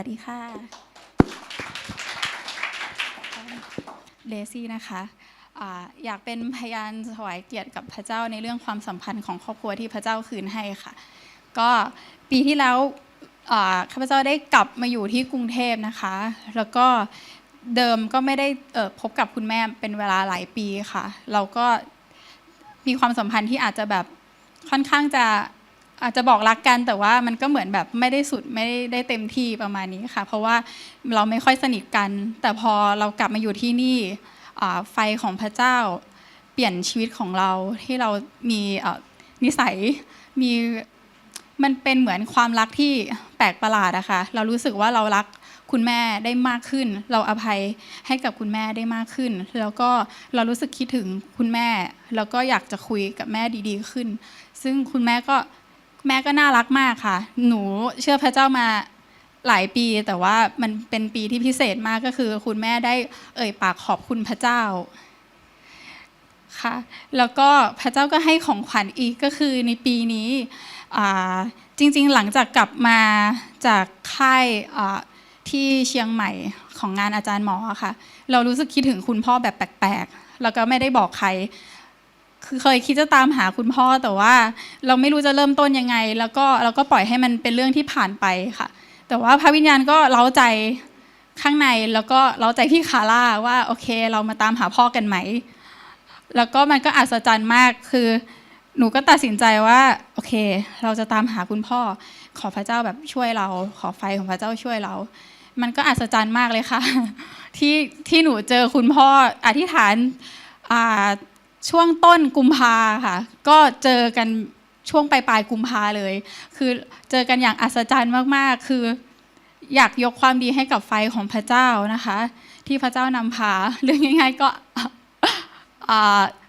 วัสดีค่ะเดซี่นะคะอยากเป็นพยานถวายเกียรติกับพระเจ้าในเรื่องความสัมพันธ์ของครอบครัวที่พระเจ้าคืนให้ค่ะ ก็ปีที่แล้วข้าพเจ้าได้กลับมาอยู่ที่กรุงเทพนะคะ แล้วก็เดิมก็ไม่ได้พบกับคุณแม่เป็นเวลาหลายปีค่ะ เราก็มีความสัมพันธ์ที่อาจจะแบบค่อนข้างจะ อาจจะบอกรักกันแต่ว่ามันก็เหมือนแบบไม่ได้สุดไม่ได้เต็มที่ประมาณนี้ค่ะ เพราะว่าเราไม่ค่อยสนิทกัน แต่พอเรากลับมาอยู่ที่นี่ไฟของพระเจ้า เปลี่ยนชีวิตของเราที่เรามีนิสัยมีมันเป็นเหมือนความรักที่แปลกประหลาดอะค่ะเรารู้สึกว่าเรารักคุณแม่ได้มากขึ้น เราอภัยให้กับคุณแม่ได้มากขึ้น แล้วก็เรารู้สึกคิดถึงคุณแม่ แล้วก็อยากจะคุยกับแม่ดีๆขึ้น ซึ่งคุณแม่ก็ แม่ก็น่ารักมากค่ะ หนูเชื่อพระเจ้ามาหลายปี แต่ว่ามันเป็นปีที่พิเศษมากก็คือ คุณแม่ได้เอ่ยปากขอบคุณพระเจ้าค่ะแล้วก็พระเจ้าก็ให้ของขวัญอีกก็คือในปีนี้จริงๆหลังจากกลับมาจากค่ายที่เชียงใหม่ของงานอาจารย์หมอค่ะ เรารู้สึกคิดถึงคุณพ่อแบบแปลกๆ แล้วก็ไม่ได้บอกใคร คือเคยคิดจะตามหาคุณพ่อแต่ว่า เราไม่รู้จะเริ่มต้นยังไง แล้วก็เราก็ปล่อยให้มันเป็นเรื่องที่ผ่านไปค่ะ แต่ว่าพระวิญญาณก็เล้าใจข้างในแล้วก็เล้าใจพี่คาร่าว่าโอเค เรามาตามหาพ่อกันไหม แล้วก็มันก็อัศจรรย์มากคือ หนูก็ตัดสินใจว่าโอเค เราจะตามหาคุณพ่อ ขอพระเจ้าแบบช่วยเรา ขอไฟของพระเจ้าช่วยเรา มันก็อัศจรรย์มากเลยค่ะ ที่ที่หนูเจอคุณพ่ออธิษฐานอ่า ช่วงต้นกุมภาค่ะ ก็เจอกันช่วงปลายปลายกุมภาเลย คือเจอกันอย่างอัศจรรย์มากๆ คืออยากยกความดีให้กับไฟของพระเจ้านะคะ ที่พระเจ้านำพาเรื่องง่าย ๆ ก็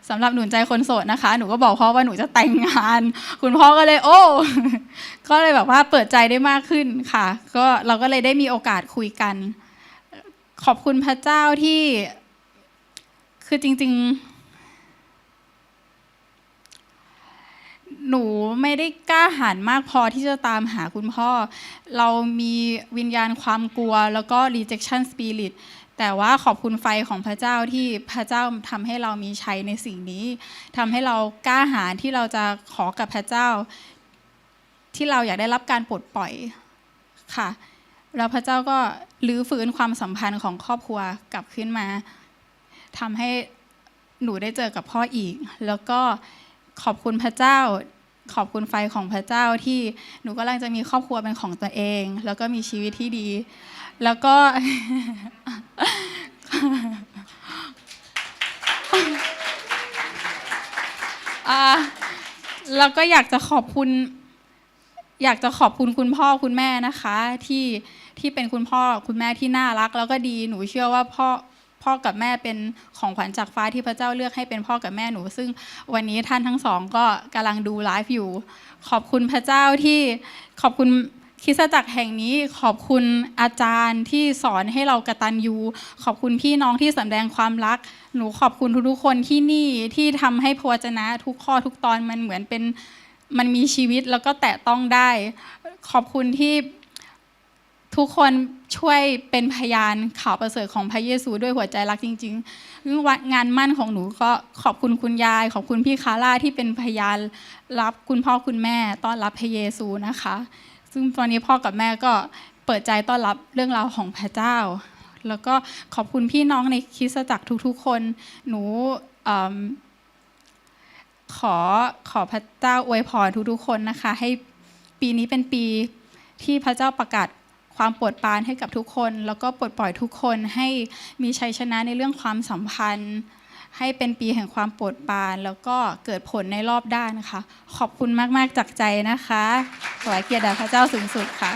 สำหรับหนุนใจคนโสดนะคะ หนูก็บอกพ่อว่าหนูจะแต่งงาน คุณพ่อก็เลย โอ้ก็เลยแบบว่าเปิดใจได้มากขึ้นค่ะ ก็เราก็เลยได้มีโอกาสคุยกัน ขอบคุณพระเจ้าที่ คือจริง ๆ หนูไม่ได้กล้าหาญมากพอที่จะตามหาคุณพ่อ เรามีวิญญาณความกลัว แล้วก็ rejection spirit แต่ว่าขอบคุณไฟของพระเจ้าที่พระเจ้าทำให้เรามีชัยในสิ่งนี้ทำให้เรากล้าหาญที่เราจะขอกับพระเจ้า ที่เราอยากได้รับการปลดปล่อยค่ะแล้วพระเจ้าก็ลื้อฟื้นความสัมพันธ์ของครอบครัวกลับขึ้นมาทำให้หนูได้เจอกับพ่ออีก แล้วก็ ขอบคุณพระเจ้า ขอบคุณไฟของพระเจ้าที่หนูกำลังจะมีครอบครัวเป็นของตัวเอง แล้วก็มีชีวิตที่ดี แล้วก็ แล้วก็อยากจะขอบคุณ อยากจะขอบคุณคุณพ่อคุณแม่นะคะ ที่ที่เป็นคุณพ่อคุณแม่ที่น่ารัก แล้วก็ดีหนูเชื่อว่าพ่อ พ่อกับแม่เป็นของขวัญจากฟ้าที่พระเจ้าเลือกให้เป็นพ่อกับแม่หนู ซึ่งวันนี้ท่านทั้งสองก็กำลังดูไลฟ์อยู่ ขอบคุณพระเจ้าที่ขอบคุณคริสตจักรแห่งนี้ขอบคุณอาจารย์ที่สอนให้เรากระตัญญูขอบคุณพี่น้องที่สำแดงความรัก หนูขอบคุณทุกๆคนที่นี่ที่ทำให้พวจนะทุกข้อทุกตอนมันเหมือนเป็นมันมีชีวิตแล้วก็แตะต้องได้ ขอบคุณที่ ทุกคนช่วยเป็นพยานข่าวประเสริฐของพระเยซูด้วยหัวใจรักจริงๆงงานมั่นของหนูก็ขอบคุณคุณยาย ขอบคุณพี่คาร่าที่เป็นพยานรับคุณพ่อคุณแม่ต้อนรับพระเยซูนะคะ ซึ่งตอนนี้พ่อกับแม่ก็เปิดใจต้อนรับเรื่องราวของพระเจ้า แล้วก็ขอบคุณพี่น้องในคริสตจักรทุกๆ คน หนูอขอขอพระเจ้าอวยพรทุกๆคนนะคะ ให้ปีนี้เป็นปีที่พระเจ้าประกาศ ความปวดปานให้กับทุกคน แล้วก็ปลดปล่อยทุกคนให้มีชัยชนะในเรื่องความสัมพันธ์ ให้เป็นปีแห่งความปวดปาน แล้วก็เกิดผลในรอบด้านนะคะ ขอบคุณมาก ๆ จากใจนะคะขอให้เกียรติแด่พระเจ้าสูงสุดค่ะ